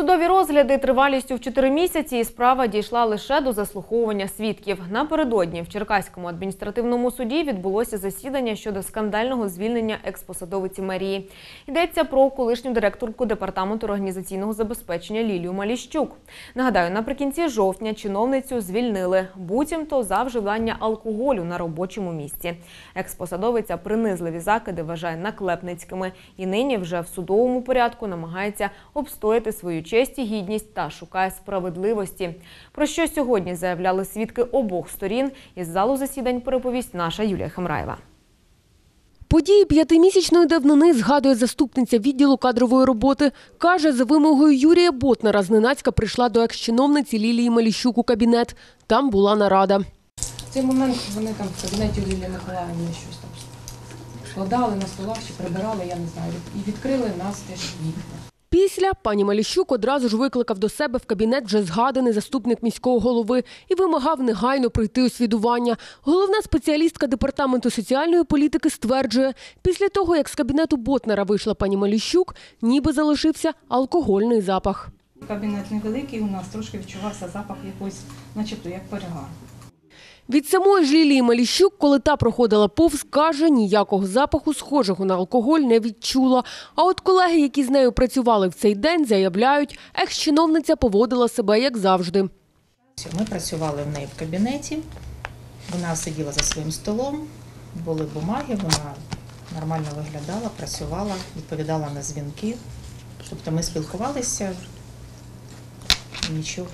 Судові розгляди тривалістю в 4 місяці і справа дійшла лише до заслуховування свідків. Напередодні в Черкаському адміністративному суді відбулося засідання щодо скандального звільнення експосадовиці мерії. Йдеться про колишню директорку департаменту організаційного забезпечення Лілію Маліщук. Нагадаю, наприкінці жовтня чиновницю звільнили, буцімто за вживання алкоголю на робочому місці. Експосадовиця принизливі закиди вважає наклепницькими і нині вже в судовому порядку намагається обстояти свою честь і гідність та шукає справедливості. Про що сьогодні заявляли свідки обох сторін. Із залу засідань переповість наша Юлія Хамраєва. Події п'ятимісячної давнини згадує заступниця відділу кадрової роботи. Каже, за вимогою Юрія Ботнара зненацька прийшла до екс-чиновниці Лілії Маліщук у кабінет. Там була нарада. В цей момент вони там в кабінеті Лілії Миколаївни щось там складали на столах чи прибирали, я не знаю. І відкрили нас теж вікна. Після пані Маліщук одразу ж викликав до себе в кабінет вже згаданий заступник міського голови і вимагав негайно пройти освідування. Головна спеціалістка департаменту соціальної політики стверджує, після того, як з кабінету Ботнара вийшла пані Маліщук, ніби залишився алкогольний запах. Кабінет невеликий, у нас трошки відчувався запах якийсь, начебто як перегар. Від самої ж Лілії Маліщук, коли та проходила повз, каже, ніякого запаху схожого на алкоголь не відчула. А от колеги, які з нею працювали в цей день, заявляють, екс-чиновниця поводила себе як завжди. Ми працювали в неї в кабінеті, вона сиділа за своїм столом, були бумаги, вона нормально виглядала, працювала, відповідала на дзвінки. Тобто ми спілкувалися, нічого.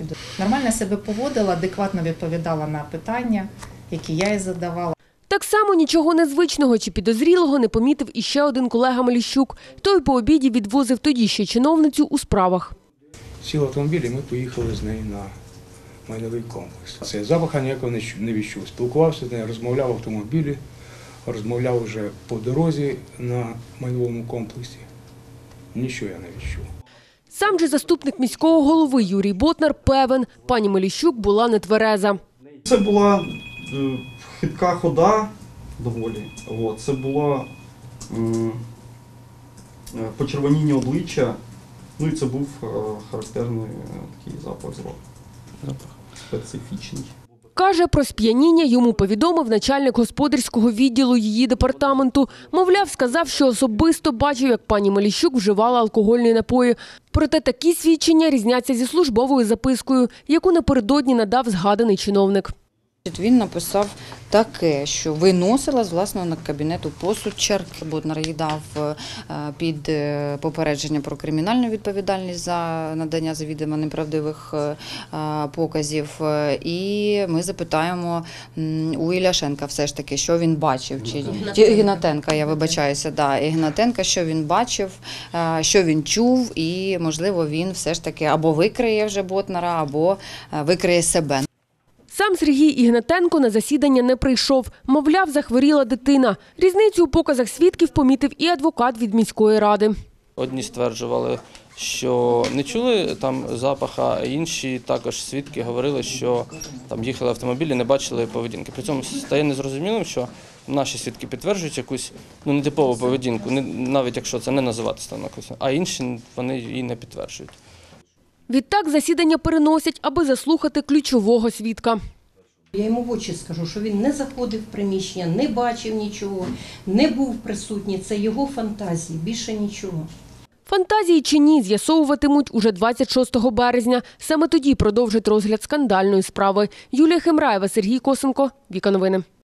Підо- Нормально себе поводила, адекватно відповідала на питання, які я їй задавала. Так само нічого незвичного чи підозрілого не помітив іще один колега Маліщук. Той по обіді відвозив тоді ще чиновницю у справах. Сіли в автомобіль і ми поїхали з нею на майновий комплекс. Це запаха ніякого не не відчув. Спілкувався з нею, розмовляв в автомобілі, розмовляв вже по дорозі на майновому комплексі. Нічого я не відчув. Сам же заступник міського голови Юрій Ботнар певен, пані Маліщук була нетвереза. Це була е, хитка хода доволі. Це було е, почервоніння обличчя. Ну і це був е, характерний такий запах зло. Специфічний. Каже, про сп'яніння йому повідомив начальник господарського відділу її департаменту. Мовляв, сказав, що особисто бачив, як пані Маліщук вживала алкогольні напої. Проте такі свідчення різняться зі службовою запискою, яку напередодні надав згаданий чиновник. Він написав таке, що виносила з власного кабінету посуд чарки. Ботнар їй е, під е, попередження про кримінальну відповідальність за надання завідомо неправдивих е, показів. І ми запитаємо у Іляшенка все ж таки, що він бачив. Чи, Ігнатенка, я вибачаюся, да, Ігнатенка, що він бачив, що він чув, і, можливо, він все ж таки або викриє вже Ботнара, або викриє себе. Сам Сергій Ігнатенко на засідання не прийшов. Мовляв, захворіла дитина. Різницю у показах свідків помітив і адвокат від міської ради. Одні стверджували, що не чули там запаха, а інші також свідки говорили, що там їхали автомобілі, не бачили поведінки. При цьому стає незрозумілим, що наші свідки підтверджують якусь ну нетипову поведінку, навіть якщо це не називати станок, а інші вони її не підтверджують. Відтак засідання переносять, аби заслухати ключового свідка. Я йому в очі скажу, що він не заходив в приміщення, не бачив нічого, не був присутній. Це його фантазії, більше нічого. Фантазії чи ні з'ясовуватимуть уже 26 березня. Саме тоді продовжать розгляд скандальної справи. Юлія Хемраєва, Сергій Косенко. Віка новини.